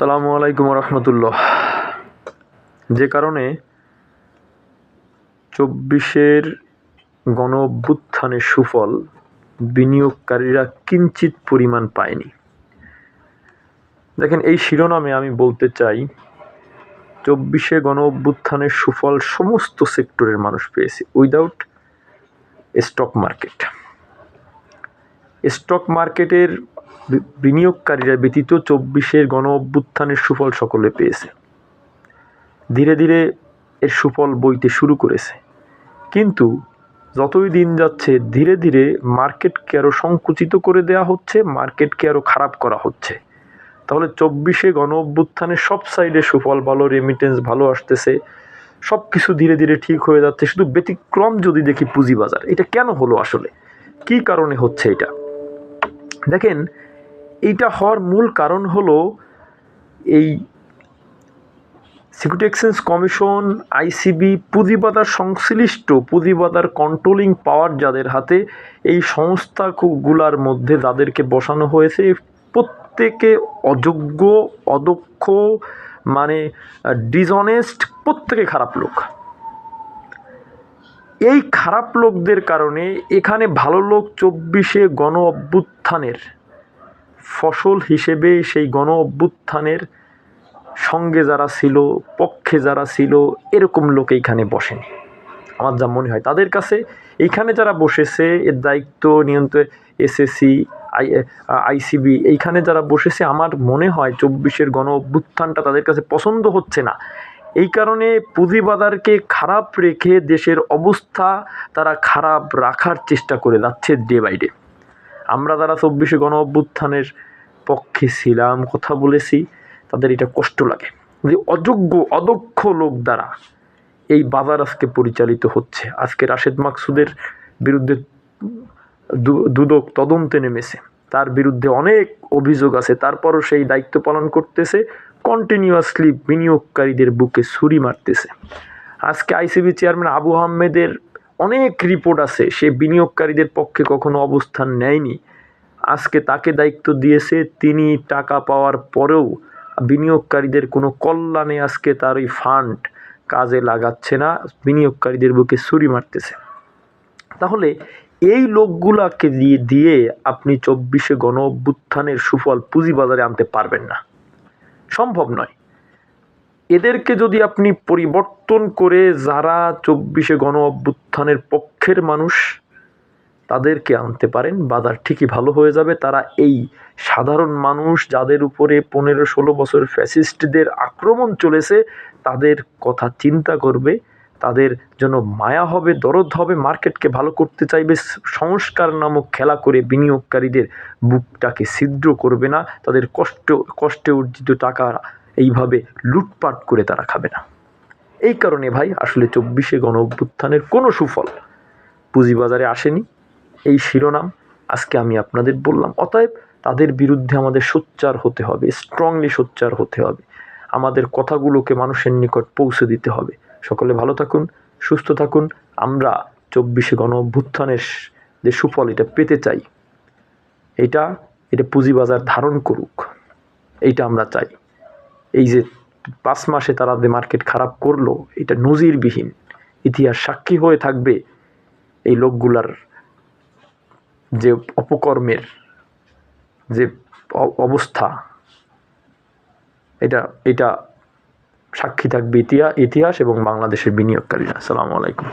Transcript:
আসসালামু আলাইকুম রহমতুল্লাহ যে কারণে চব্বিশের গণ অভ্যুত্থানের সুফল বিনিয়োগকারীরা কিঞ্চিত পরিমাণ পায়নি। দেখেন, এই শিরোনামে আমি বলতে চাই, চব্বিশে গণ অভ্যুত্থানের সুফল সমস্ত সেক্টরের মানুষ পেয়েছে উইদাউট স্টক মার্কেট স্টক মার্কেটের বিনিয়োগকারীরা ব্যতীত চব্বিশের গণ অভ্যুত্থানের সুফল সকলে পেয়েছে। ধীরে ধীরে এর সুফল বইতে শুরু করেছে। কিন্তু যতই দিন যাচ্ছে, ধীরে ধীরে মার্কেটকে আরও সংকুচিত করে দেওয়া হচ্ছে, মার্কেটকে আরও খারাপ করা হচ্ছে। তাহলে চব্বিশে গণ অভ্যুত্থানের সব সাইডে সুফল ভালো রেমিটেন্স ভালো আসতেছে সব কিছু ধীরে ধীরে ঠিক হয়ে যাচ্ছে, শুধু ব্যতিক্রম যদি দেখি পুঁজিবাজার, এটা কেন হলো আসলে? কি কারণে হচ্ছে এটা? দেখেন, এইটা হওয়ার মূল কারণ হলো এই সিকিউরিটি এক্সচেঞ্জ কমিশন আইসিবি পুঁজিবাজার সংশ্লিষ্ট, পুঁজিবাজার কন্ট্রোলিং পাওয়ার যাদের হাতে এই সংস্থাগুলার মধ্যে যাদেরকে বসানো হয়েছে, প্রত্যেকে অযোগ্য, অদক্ষ মানে ডিসঅনেস্ট প্রত্যেকে খারাপ লোক। এই খারাপ লোকদের কারণে এখানে ভালো লোক চব্বিশে গণ অভ্যুত্থানের ফসল হিসেবে সেই গণ অভ্যুত্থানের সঙ্গে যারা ছিল, পক্ষে যারা ছিল, এরকম লোক এইখানে বসেনি। আমার যা মনে হয়, তাদের কাছে এইখানে যারা বসেছে, এর দায়িত্ব নিয়ন্ত্রণ এসএসসি আই আইসিবি এইখানে যারা বসেছে, আমার মনে হয় চব্বিশের গণ অভ্যুত্থানটা তাদের কাছে পছন্দ হচ্ছে না। এই কারণে পুঁজিবাজারকে খারাপ রেখে দেশের অবস্থা তারা খারাপ রাখার চেষ্টা করে যাচ্ছে ডে বাই ডে। আমরা যারা চব্বিশে গণ অভ্যুত্থানের পক্ষে ছিলাম, কথা বলেছি, তাদের এটা কষ্ট লাগে যে অযোগ্য, অদক্ষ লোক দ্বারা এই বাজার আজকে পরিচালিত হচ্ছে। আজকে রাশেদ মাকসুদের বিরুদ্ধে দুদক তদন্তে নেমেছে। তার বিরুদ্ধে অনেক অভিযোগ আছে, তারপরও সেই দায়িত্ব পালন করতেছে কন্টিনিউয়াসলি বিনিয়োগকারীদের বুকে ছুরি মারতেছে। আজকে আইসিবি চেয়ারম্যান আবু আহমেদের অনেক রিপোর্ট আছে, সে বিনিয়োগকারীদের পক্ষে কখনো অবস্থান নেয়নি। আজকে তাকে দায়িত্ব দিয়েছে, তিনি টাকা পাওয়ার পরেও বিনিয়োগকারীদের কোনো কল্যাণে আজকে তার ওই ফান্ড কাজে লাগাচ্ছে না, বিনিয়োগকারীদের বুকে ছুরি মারতেছে। তাহলে এই লোকগুলাকে দিয়ে দিয়ে আপনি চব্বিশে গণ অভ্যুত্থানের সুফল পুঁজিবাজারে আনতে পারবেন না। সম্ভব নয়। এদেরকে যদি আপনি পরিবর্তন করে যারা চব্বিশে গণ অভ্যুত্থানের পক্ষের মানুষ, তাদেরকে আনতে পারেন, বাজার ঠিকই ভালো হয়ে যাবে। তারা এই সাধারণ মানুষ যাদের উপরে পনেরো ষোলো বছর ফ্যাসিস্টদের আক্রমণ চলেছে, তাদের কথা চিন্তা করবে। তাদের জন্য মায়া হবে, দরদ হবে, মার্কেটকে ভালো করতে চাইবে, সংস্কার নামক খেলা করে বিনিয়োগকারীদের বুকটাকে ছিদ্র করবে না, তাদের কষ্ট, কষ্টে অর্জিত টাকা এইভাবে লুটপাট করে তারা খাবে না। এই কারণে ভাই, আসলে চব্বিশে গণ অভ্যুত্থানের কোনো সুফল পুঁজিবাজারে আসেনি। এই শিরোনাম আজকে আমি আপনাদের বললাম। অতএব তাদের বিরুদ্ধে আমাদের সোচ্চার হতে হবে স্ট্রংলি সোচ্চার হতে হবে। আমাদের কথাগুলোকে মানুষের নিকট পৌঁছে দিতে হবে। সকলে ভালো থাকুন, সুস্থ থাকুন। আমরা চব্বিশে গণ অভ্যুত্থানের যে সুফল এটা পেতে চাই, এটা এটা পুঁজিবাজার ধারণ করুক, এইটা আমরা চাই। এই যে পাঁচ মাসে তারা যে মার্কেট খারাপ করল, এটা নজিরবিহীন, ইতিহাস সাক্ষী হয়ে থাকবে এই লোকগুলার যে অপকর্মের যে অবস্থা, এটা এটা সাক্ষী থাকবে ইতিহাস এবং বাংলাদেশের বিনিয়োগকারীরা। আসসালামু আলাইকুম।